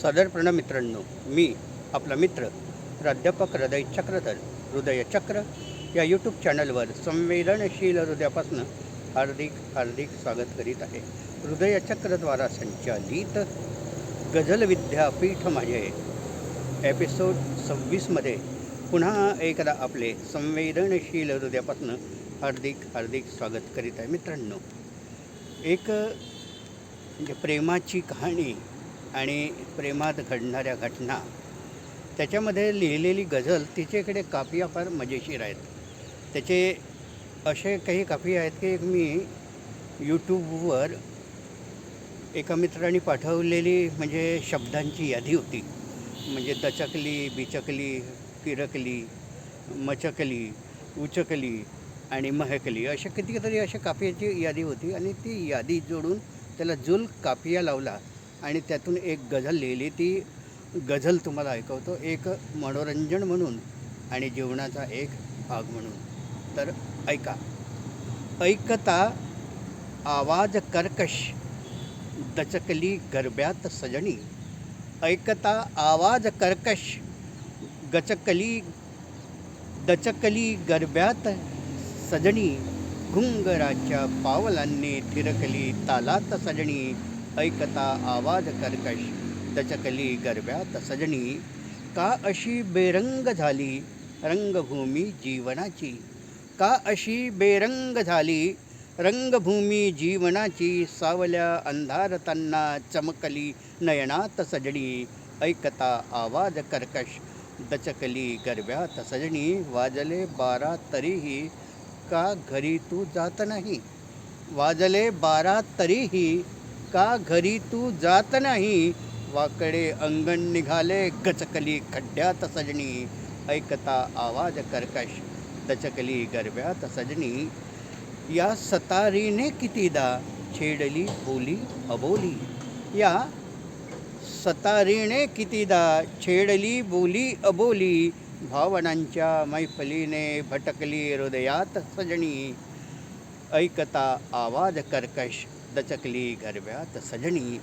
सादरप्रणा मित्रांनो मी आपला मित्र प्राध्यापक हृदय चक्रधर हृदय चक्र या यूट्यूब चॅनलवर संवेदनशील हृदयापासून हार्दिक हार्दिक स्वागत करीत आहे. हृदय चक्रद्वारा संचालित गझल विद्यापीठ माझे एपिसोड सव्वीसमध्ये पुन्हा एकदा आपले संवेदनशील हृदयापासून हार्दिक हार्दिक स्वागत करीत आहे मित्रांनो. एक म्हणजे प्रेमाची कहाणी आणि प्रेमात घडणाऱ्या घटना. त्याच्यामध्ये लिहिलेली गझल तिच्याकडे कापिया फार मजेशीर आहेत. त्याचे असे काही कापिया आहेत की मी यूट्यूबवर एका मित्राने पाठवलेली म्हणजे शब्दांची यादी होती. म्हणजे दचकली बिचकली किरकली मचकली उचकली आणि महकली अशा कितीतरी अशा कापियाची यादी होती आणि ती यादी जोडून त्याला जुल कापिया लावला. आणि त्यातून एक गझल लिहिली ती गझल तुम्हाला ऐकवतो. एक मनोरंजन म्हणून आणि जीवनाचा एक भाग म्हणून. तर ऐका. ऐकता आवाज कर्कश दचकली गरब्यात सजणी ऐकता आवाज कर्कश गचकली दचकली गरब्यात सजणी घुंगराच्या पावलांनी थिरकली तालात सजणी ऐकता आवाज कर्कश दचकली गरब्यात सजणी का अशी बेरंग झाली रंगभूमी जीवनाची? का अशी बेरंग झाली रंगभूमी जीवनाची? सावल्या अंधारतांना चमकली नयनात सजणी ऐकता आवाज कर्कश दचकली गरब्यात सजणी वाजले बारा तरीही का घरी तू जात नाही? वाजले बारा तरीही का घरी तू जात नाही? वाकडे अंगण निघाले गचकली खड्ड्यात सजणी ऐकता आवाज कर्कश दचकली गरब्यात सजणी या सतारीने कितीदा छेडली बोली अबोली. या सतारीने कितीदा छेडली बोली अबोली. भावनांच्या मैफलीने भटकली हृदयात सजणी ऐकता आवाज कर्कश दचकली गरब्यात सजणी.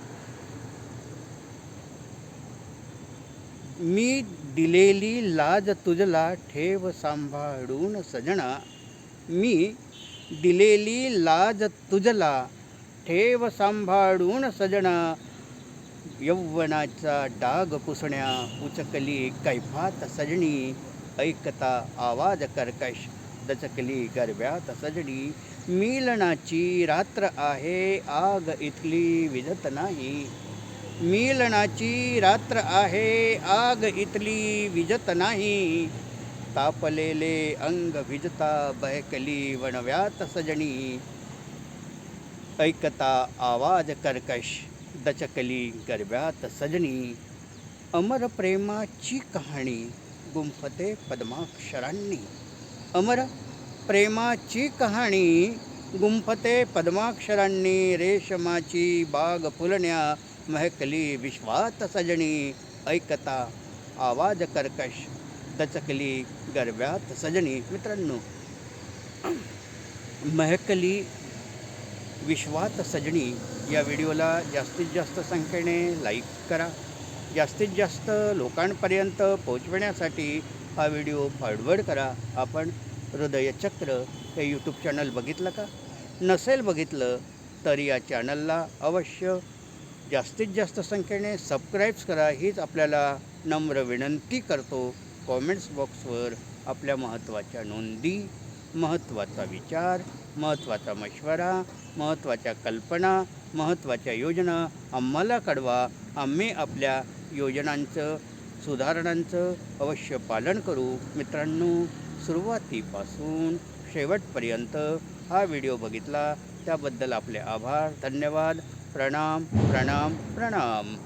मी दिलेली लाज तुझला ठेव सांभाळून सजणा मी दिलेली लाज तुझला ठेव सांभाळून सजणा यौवनाचा डाग पुसण्या उचकली कैफात सजणी ऐकता आवाज कर्कश दचकली गरब्या सजणी मिलनाची रात्र आहे आग इथली विजत नाही. मिलनाची रात्र आहे आग इथली विजत नाही. तापलेले अंग विजता बहकली वणव्यात सजणी ऐकता आवाज कर्कश दचकली गरब्यात सजणी अमर प्रेमाची कहाणी गुंफते पद्माक्षरांनी. अमर प्रेमाची कहाणी गुंफते पद्माक्षरांनी रेशमाची बाग फुलण्या महकली विश्वात सजणी ऐकता आवाज कर्कश दचकली गरब्यात सजणी. मित्रांनो महकली विश्वात सजणी या व्हिडिओला जास्तीत जास्त संख्येने लाईक करा. जास्तीत जास्त लोकांपर्यंत पोहोचवण्यासाठी हा व्हिडिओ फॉरवर्ड करा. आपण हृदयचक्र हे यूट्यूब चॅनल बघितलं का? नसेल बघितलं तर या चॅनलला अवश्य जास्तीत जास्त संख्येने सबस्क्राईब्स करा. हीच आपल्याला नम्र विनंती करतो. कॉमेंट्स बॉक्सवर आपल्या महत्त्वाच्या नोंदी महत्त्वाचा विचार महत्त्वाचा मशवरा महत्त्वाच्या कल्पना महत्त्वाच्या योजना आम्हाला कळवा. आम्ही आपल्या योजनांचं सुधारणांचं अवश्य पालन करू. मित्रांनो सुरुवातीपासून शेवटपर्यंत हा व्हिडिओ बघितला त्याबद्दल आपले आभार धन्यवाद. प्रणाम प्रणाम प्रणाम.